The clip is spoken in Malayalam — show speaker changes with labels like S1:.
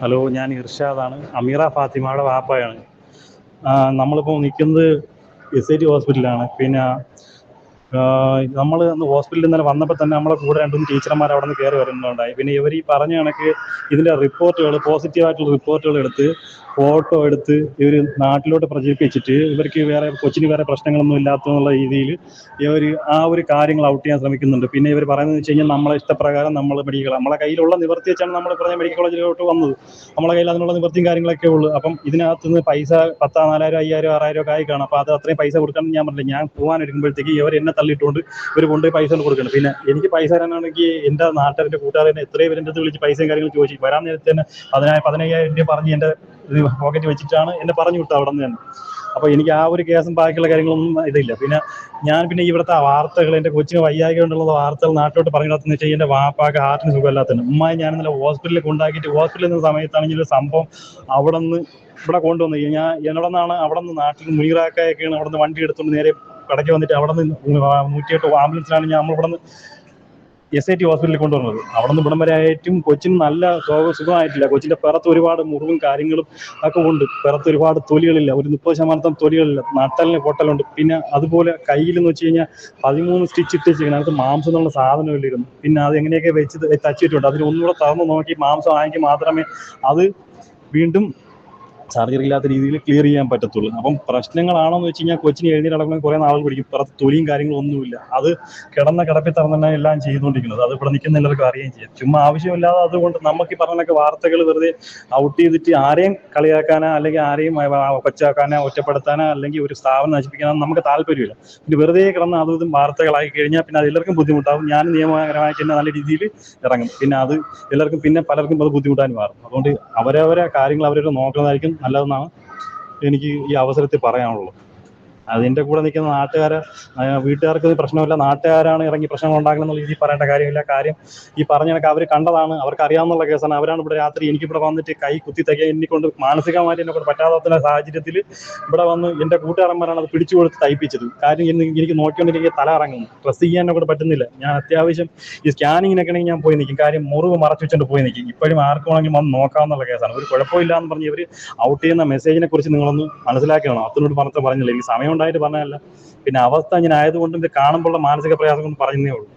S1: ഹലോ ഞാൻ ഇർഷാദാണ്. അമീറ ഫാത്തിമയുടെ വാപ്പയാണ്. നമ്മളിപ്പോൾ നിൽക്കുന്നത് എസ് ഐ ടി ഹോസ്പിറ്റലിലാണ് പിന്നെ നമ്മൾ അന്ന് ഹോസ്പിറ്റലിൽ ഇന്നലെ വന്നപ്പോൾ തന്നെ നമ്മളെ കൂടെ രണ്ട് മൂന്ന് ടീച്ചർമാർ അവിടെ നിന്ന് കയറി വരുന്നുണ്ടായി. പിന്നെ ഇവർ ഈ പറഞ്ഞ കണക്ക് ഇതിന്റെ റിപ്പോർട്ടുകൾ പോസിറ്റീവായിട്ടുള്ള റിപ്പോർട്ടുകൾ എടുത്ത് ഫോട്ടോ എടുത്ത് ഇവർ നാട്ടിലോട്ട് പ്രചരിപ്പിച്ചിട്ട് ഇവർക്ക് വേറെ കൊച്ചിന് വേറെ പ്രശ്നങ്ങളൊന്നും ഇല്ലാത്തെന്നുള്ള രീതിയിൽ ഇവർ ആ ഒരു കാര്യങ്ങൾ ഔട്ട് ചെയ്യാൻ ശ്രമിക്കുന്നുണ്ട്. പിന്നെ ഇവർ പറയുന്നത് വെച്ച് കഴിഞ്ഞാൽ നമ്മളെ ഇഷ്ടപ്രകാരം നമ്മൾ മെഡിക്കൽ നമ്മളെ കയ്യിലുള്ള നിവർത്തി വെച്ചാണ് നമ്മൾ പറഞ്ഞ മെഡിക്കൽ കോളേജിലോട്ട് വന്നത്. നമ്മളെ കയ്യിൽ അതിനുള്ള നിവർത്തിയും കാര്യങ്ങളൊക്കെ ഉള്ളൂ. അപ്പം ഇതിനകത്ത് നിന്ന് പൈസ പത്താ നാലായിരം അയ്യായിരം ആറായിരം ഒക്കെ ആയി കാണും. അപ്പോൾ അത് അത്രയും പൈസ കൊടുക്കാൻ ഞാൻ പറഞ്ഞില്ല. ഞാൻ പോകാൻ എടുക്കുമ്പോഴത്തേക്ക് ഇവർ എന്നെ തള്ളിയിട്ടുകൊണ്ട് ഇവർ കൊണ്ടുപോയി പൈസ കൊടുക്കണം. പിന്നെ എനിക്ക് പൈസ തരാനാണെങ്കിൽ എന്റെ നാട്ടുകാരുടെ കൂട്ടുകാരനെ എത്രയും പേരെ അടുത്ത് വിളിച്ച് പൈസയും കാര്യങ്ങളും ചോദിച്ചു. വരാൻ നേരത്തെ തന്നെ പതിനായിരം പതിനയ്യായിരം രൂപ പറഞ്ഞ് എന്റെ പോക്കറ്റ് വെച്ചിട്ടാണ് എന്നെ പറഞ്ഞു വിട്ടത് അവിടെ നിന്ന് തന്നെ. അപ്പോൾ എനിക്ക് ആ ഒരു കേസും ബാക്കിയുള്ള കാര്യങ്ങളൊന്നും ഇതില്ല. പിന്നെ ഞാൻ പിന്നെ ഇവിടുത്തെ വാർത്തകൾ എന്റെ കൊച്ചിന് വയ്യായ്ക കൊണ്ടുള്ള വാർത്തകൾ നാട്ടിലോട്ട് പറഞ്ഞിടത്തെന്ന് വെച്ചാൽ എന്റെ വാപ്പാക്ക് ഹാർട്ടിന് സുഖമില്ലാത്തതിന് ഉമ്മായി ഞാൻ ഇന്നലെ ഹോസ്പിറ്റലിൽ കൊണ്ടാക്കിയിട്ട് ഹോസ്പിറ്റലിൽ നിന്ന സമയത്താണെങ്കിൽ സംഭവം അവിടെ നിന്ന് ഇവിടെ കൊണ്ടുവന്നു ഞാൻ എന്നോടൊന്നാണ് അവിടെ നിന്ന് നാട്ടിൽ മുനീറാക്കായൊക്കെയാണ് അവിടെ നിന്ന് വണ്ടി എടുത്തുകൊണ്ട് നേരെ കടയ്ക്ക് വന്നിട്ട് അവിടെ നിന്ന് നൂറ്റിയെട്ട് ആംബുലൻസിലാണ് ഞാൻ നമ്മളിവിടെ നിന്ന് എസ് ഐ ടി ഹോസ്പിറ്റലിൽ കൊണ്ടുവന്നത്. അവിടെ നിന്ന് ഇവിടം വരെ ആയിട്ടും കൊച്ചിന് നല്ല സുഖ സുഖമായിട്ടില്ല. കൊച്ചിന്റെ പിറത്ത് ഒരുപാട് മുറിവും കാര്യങ്ങളും ഒക്കെ ഉണ്ട്. പിറത്ത് ഒരുപാട് തൊലികളില്ല. ഒരു മുപ്പത് ശതമാനത്തോളം തൊലികളില്ല. നട്ടലിന് പൊട്ടലുണ്ട്. പിന്നെ അതുപോലെ കയ്യിൽ എന്ന് വെച്ച് കഴിഞ്ഞാൽ പതിമൂന്ന് സ്റ്റിച്ച് ഇട്ടിരിക്കുന്നത് അതിനകത്ത് മാംസം എന്നുള്ള സാധനമില്ലായിരുന്നു പിന്നെ അത് എങ്ങനെയൊക്കെ വെച്ച് തച്ചിട്ടുണ്ട്. അതിന് ഒന്നുകൂടെ തകർന്ന് നോക്കി മാംസം ആയെങ്കിൽ മാത്രമേ അത് വീണ്ടും സർജറി ഇല്ലാത്ത രീതിയിൽ ക്ലിയർ ചെയ്യാൻ പറ്റത്തുള്ളൂ. അപ്പം പ്രശ്നങ്ങളാണോ എന്ന് വെച്ച് കഴിഞ്ഞാൽ കൊച്ചിന് എഴുന്നേറ്റ് നടക്കുന്ന കുറേ നാളുകൾ പിടിക്കും. പുറത്ത് തൊലിയും കാര്യങ്ങളും ഒന്നുമില്ല. അത് കിടന്ന കിടപ്പിൽ തറന്ന് എല്ലാം ചെയ്തുകൊണ്ടിരിക്കുന്നത്. അത് ഇവിടെ നിൽക്കുന്ന എല്ലാവർക്കും അറിയുകയും ചെയ്യാം. ചുമ്മാ ആവശ്യമില്ലാതെ അതുകൊണ്ട് നമുക്ക് ഈ പറഞ്ഞൊക്കെ വാർത്തകൾ വെറുതെ ഔട്ട് ചെയ്തിട്ട് ആരെയും കളിയാക്കാനോ അല്ലെങ്കിൽ ആരെയും കൊച്ചാക്കാനോ ഒറ്റപ്പെടുത്താനോ അല്ലെങ്കിൽ ഒരു സ്ഥാപനം നശിപ്പിക്കാനോ നമുക്ക് താല്പര്യമില്ല. പിന്നെ വെറുതെ കിടന്ന അതും ഇതും വാർത്തകളായി കഴിഞ്ഞാൽ പിന്നെ അത് എല്ലാവർക്കും ബുദ്ധിമുട്ടാവും ഞാൻ നിയമപരമായിട്ട് തന്നെ നല്ല രീതിയിൽ ഇറങ്ങും. പിന്നെ അത് എല്ലാവർക്കും പിന്നെ പലർക്കും അത് ബുദ്ധിമുട്ടാൻ മാറും. അതുകൊണ്ട് അവരവരെ കാര്യങ്ങൾ അവരവരെ നോക്കുന്നതായിരിക്കും. നല്ലതെന്നാണ് എനിക്ക് ഈ അവസരത്തിൽ പറയാനുള്ളത്. അതിന്റെ കൂടെ നിൽക്കുന്ന നാട്ടുകാരെ വീട്ടുകാർക്ക് പ്രശ്നമില്ല. നാട്ടുകാരാണ് ഇറങ്ങി പ്രശ്നങ്ങൾ ഉണ്ടാക്കണമെന്നുള്ള രീതിയിൽ പറയേണ്ട കാര്യമില്ല. കാര്യം ഈ പറഞ്ഞ കണക്ക് അവർ കണ്ടതാണ്. അവർക്ക് അറിയാവുന്ന കേസാണ്. അവരാണ് ഇവിടെ രാത്രി എനിക്ക് ഇവിടെ വന്നിട്ട് കൈ കുത്തി തയ്ക്കാൻ എന്നെ കൊണ്ട് മാനസികമായിട്ട് എന്നെ കൊണ്ട് പറ്റാത്ത സാഹചര്യത്തിൽ ഇവിടെ വന്ന് എന്റെ കൂട്ടുകാരന്മാരാണ് അത് പിടിച്ചു കൊടുത്ത് തയ്പ്പിച്ചത്. കാര്യം എനിക്ക് നോക്കിക്കൊണ്ടിരിക്കുക തല ഇറങ്ങുന്നു ഡ്രസ് ചെയ്യാൻ എന്നെ കൊണ്ട് പറ്റുന്നില്ല. ഞാൻ അത്യാവശ്യം ഈ സ്കാനിങ്ങിനൊക്കെ ആണെങ്കിൽ ഞാൻ പോയി നിൽക്കും. കാര്യം മുറിവ് മറച്ചു വെച്ചുകൊണ്ട് പോയി നിൽക്കും. ഇപ്പോഴും ആർക്കും വേണമെങ്കിൽ വന്ന് നോക്കാവുന്ന കേസാണ്. ഒരു കുഴപ്പമില്ല എന്ന് പറഞ്ഞ് ഇവർ ഔട്ട് ചെയ്യുന്ന മെസ്സേജിനെ കുറിച്ച് നിങ്ങളൊന്ന് മനസ്സിലാക്കണം അതിനോട് പറഞ്ഞിട്ട് പറഞ്ഞില്ല. എനിക്ക് സമയം ഉണ്ടായിട്ട് പറഞ്ഞതല്ല. പിന്നെ അവസ്ഥ ഇങ്ങനെ ആയതുകൊണ്ട് ഇത് മാനസിക പ്രയാസം കൊണ്ട് പറഞ്ഞതേ ഉള്ളൂ.